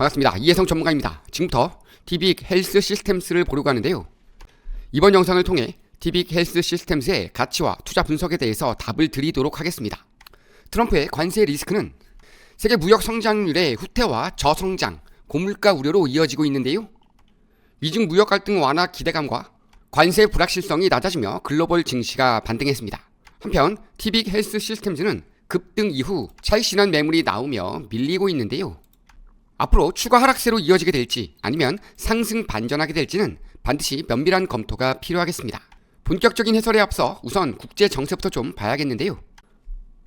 반갑습니다. 이혜성 전문가입니다. 지금부터 티빅 헬스 시스템스를 보려고 하는데요. 이번 영상을 통해 티빅 헬스 시스템스의 가치와 투자 분석에 대해서 답을 드리도록 하겠습니다. 트럼프의 관세 리스크는 세계 무역 성장률의 후퇴와 저성장, 고물가 우려로 이어지고 있는데요. 미중 무역 갈등 완화 기대감과 관세 불확실성이 낮아지며 글로벌 증시가 반등했습니다. 한편 티빅 헬스 시스템즈는 급등 이후 차익 실현 매물이 나오며 밀리고 있는데요. 앞으로 추가 하락세로 이어지게 될지 아니면 상승 반전하게 될지는 반드시 면밀한 검토가 필요하겠습니다. 본격적인 해설에 앞서 우선 국제 정세부터 좀 봐야겠는데요.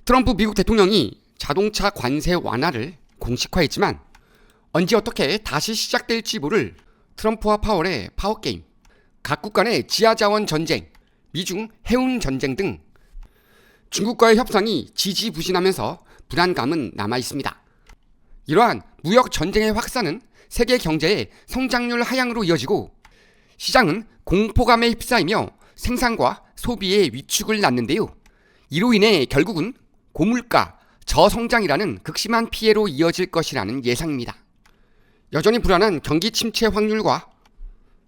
트럼프 미국 대통령이 자동차 관세 완화를 공식화했지만 언제 어떻게 다시 시작될지 모를 트럼프와 파월의 파워게임, 각국 간의 지하자원 전쟁, 미중 해운 전쟁 등 중국과의 협상이 지지부진하면서 불안감은 남아 있습니다. 이러한 무역 전쟁의 확산은 세계 경제의 성장률 하향으로 이어지고 시장은 공포감에 휩싸이며 생산과 소비의 위축을 낳는데요. 이로 인해 결국은 고물가, 저성장이라는 극심한 피해로 이어질 것이라는 예상입니다. 여전히 불안한 경기 침체 확률과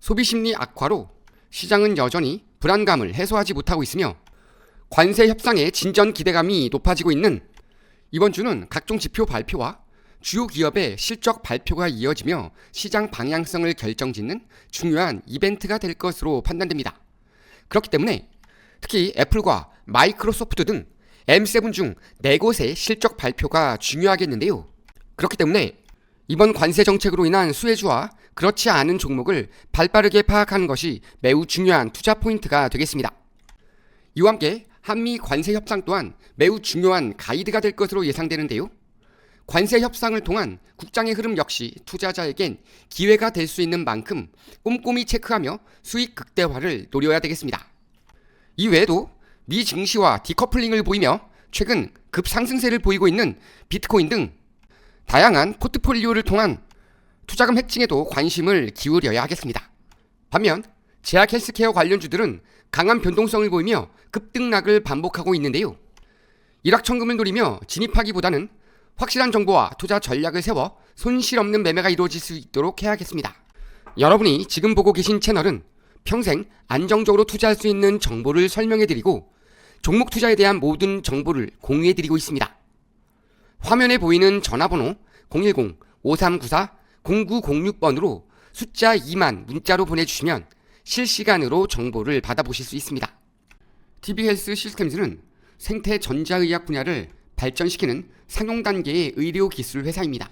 소비 심리 악화로 시장은 여전히 불안감을 해소하지 못하고 있으며 관세 협상의 진전 기대감이 높아지고 있는 이번 주는 각종 지표 발표와 주요 기업의 실적 발표가 이어지며 시장 방향성을 결정짓는 중요한 이벤트가 될 것으로 판단됩니다. 그렇기 때문에 특히 애플과 마이크로소프트 등 M7 중 4곳의 실적 발표가 중요하겠는데요. 그렇기 때문에 이번 관세 정책으로 인한 수혜주와 그렇지 않은 종목을 발빠르게 파악하는 것이 매우 중요한 투자 포인트가 되겠습니다. 이와 함께 한미 관세 협상 또한 매우 중요한 가이드가 될 것으로 예상되는데요. 관세 협상을 통한 국장의 흐름 역시 투자자에겐 기회가 될 수 있는 만큼 꼼꼼히 체크하며 수익 극대화를 노려야 되겠습니다. 이외에도 미 증시와 디커플링을 보이며 최근 급상승세를 보이고 있는 비트코인 등 다양한 포트폴리오를 통한 투자금 해칭에도 관심을 기울여야 하겠습니다. 반면 제약 헬스케어 관련주들은 강한 변동성을 보이며 급등락을 반복하고 있는데요. 일확천금을 노리며 진입하기보다는 확실한 정보와 투자 전략을 세워 손실 없는 매매가 이루어질 수 있도록 해야겠습니다. 여러분이 지금 보고 계신 채널은 평생 안정적으로 투자할 수 있는 정보를 설명해드리고 종목 투자에 대한 모든 정보를 공유해드리고 있습니다. 화면에 보이는 전화번호 010-5394-0906번으로 숫자 2만 문자로 보내주시면 실시간으로 정보를 받아보실 수 있습니다. TB헬스 시스템즈는 생태 전자의학 분야를 발전시키는 상용 단계의 의료 기술 회사입니다.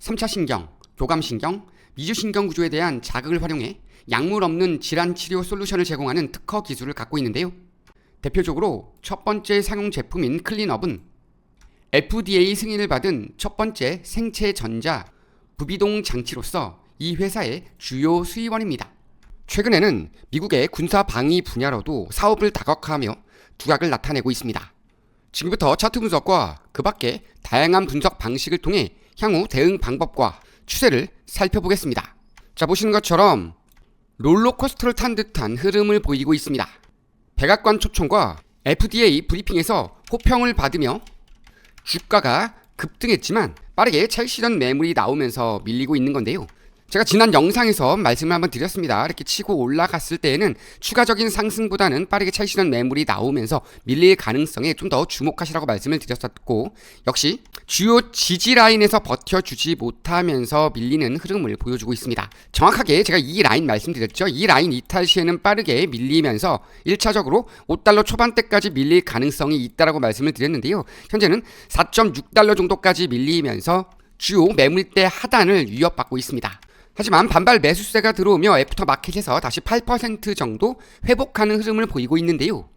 3차 신경, 교감 신경, 미주 신경 구조에 대한 자극을 활용해 약물 없는 질환 치료 솔루션을 제공하는 특허 기술을 갖고 있는데요. 대표적으로 첫 번째 상용 제품인 클린업은 FDA 승인을 받은 첫 번째 생체 전자 부비동 장치로서 이 회사의 주요 수입원입니다. 최근에는 미국의 군사 방위 분야로도 사업을 다각화하며 두각을 나타내고 있습니다. 지금부터 차트 분석과 그 밖에 다양한 분석 방식을 통해 향후 대응 방법과 추세를 살펴보겠습니다. 자, 보시는 것처럼 롤러코스터를 탄 듯한 흐름을 보이고 있습니다. 백악관 초청과 FDA 브리핑에서 호평을 받으며 주가가 급등했지만 빠르게 실현 매물이 나오면서 밀리고 있는 건데요. 제가 지난 영상에서 말씀을 한번 드렸습니다. 이렇게 치고 올라갔을 때에는 추가적인 상승보다는 빠르게 실현 매물이 나오면서 밀릴 가능성에 좀 더 주목하시라고 말씀을 드렸었고 역시 주요 지지 라인에서 버텨주지 못하면서 밀리는 흐름을 보여주고 있습니다. 정확하게 제가 이 라인 말씀드렸죠. 이 라인 이탈 시에는 빠르게 밀리면서 1차적으로 5달러 초반대까지 밀릴 가능성이 있다라고 말씀을 드렸는데요. 현재는 4.6달러 정도까지 밀리면서 주요 매물대 하단을 위협받고 있습니다. 하지만 반발 매수세가 들어오며 애프터 마켓에서 다시 8% 정도 회복하는 흐름을 보이고 있는데요.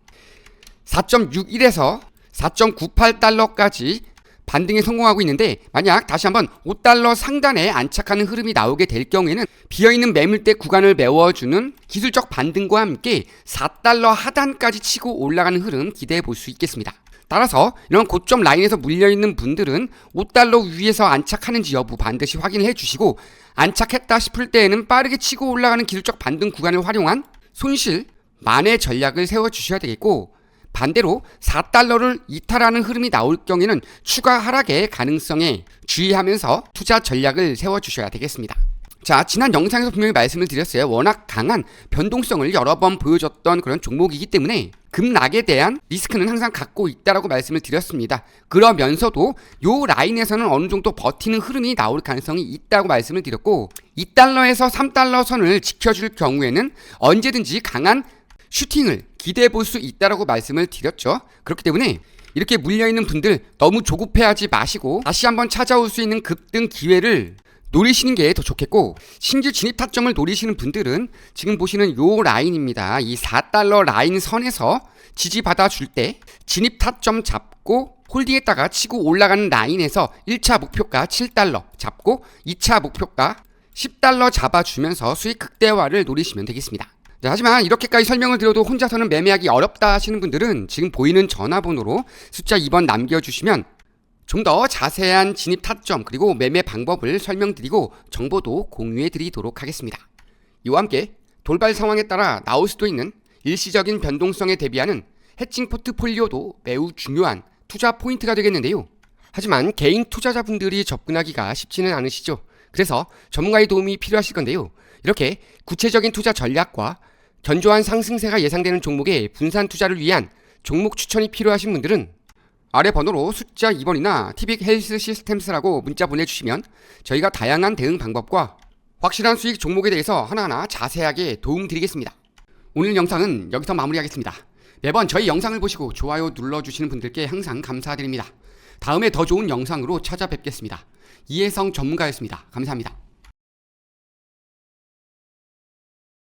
4.61에서 4.98달러까지 반등에 성공하고 있는데 만약 다시 한번 5달러 상단에 안착하는 흐름이 나오게 될 경우에는 비어있는 매물대 구간을 메워주는 기술적 반등과 함께 4달러 하단까지 치고 올라가는 흐름 기대해 볼 수 있겠습니다. 따라서 이런 고점 라인에서 물려있는 분들은 5달러 위에서 안착하는지 여부 반드시 확인해 주시고 안착했다 싶을 때에는 빠르게 치고 올라가는 기술적 반등 구간을 활용한 손실 만회 전략을 세워 주셔야 되겠고 반대로 4달러를 이탈하는 흐름이 나올 경우에는 추가 하락의 가능성에 주의하면서 투자 전략을 세워 주셔야 되겠습니다. 자, 지난 영상에서 분명히 말씀을 드렸어요. 워낙 강한 변동성을 여러 번 보여줬던 그런 종목이기 때문에 급락에 대한 리스크는 항상 갖고 있다라고 말씀을 드렸습니다. 그러면서도 요 라인에서는 어느 정도 버티는 흐름이 나올 가능성이 있다고 말씀을 드렸고 2달러에서 3달러 선을 지켜줄 경우에는 언제든지 강한 슈팅을 기대해 볼 수 있다라고 말씀을 드렸죠. 그렇기 때문에 이렇게 물려 있는 분들 너무 조급해하지 마시고 다시 한번 찾아올 수 있는 급등 기회를 노리시는 게 더 좋겠고 신규 진입 타점을 노리시는 분들은 지금 보시는 요 라인입니다. 이 4달러 라인 선에서 지지받아 줄 때 진입 타점 잡고 홀딩했다가 치고 올라가는 라인에서 1차 목표가 7달러 잡고 2차 목표가 10달러 잡아주면서 수익 극대화를 노리시면 되겠습니다. 자, 하지만 이렇게까지 설명을 드려도 혼자서는 매매하기 어렵다 하시는 분들은 지금 보이는 전화번호로 숫자 2번 남겨주시면 좀 더 자세한 진입 타점 그리고 매매 방법을 설명드리고 정보도 공유해 드리도록 하겠습니다. 이와 함께 돌발 상황에 따라 나올 수도 있는 일시적인 변동성에 대비하는 해칭 포트폴리오도 매우 중요한 투자 포인트가 되겠는데요. 하지만 개인 투자자분들이 접근하기가 쉽지는 않으시죠. 그래서 전문가의 도움이 필요하실 건데요. 이렇게 구체적인 투자 전략과 견조한 상승세가 예상되는 종목의 분산 투자를 위한 종목 추천이 필요하신 분들은 아래 번호로 숫자 2번이나 티빅 헬스 시스템스라고 문자 보내주시면 저희가 다양한 대응 방법과 확실한 수익 종목에 대해서 하나하나 자세하게 도움 드리겠습니다. 오늘 영상은 여기서 마무리하겠습니다. 매번 저희 영상을 보시고 좋아요 눌러주시는 분들께 항상 감사드립니다. 다음에 더 좋은 영상으로 찾아뵙겠습니다. 이혜성 전문가였습니다. 감사합니다.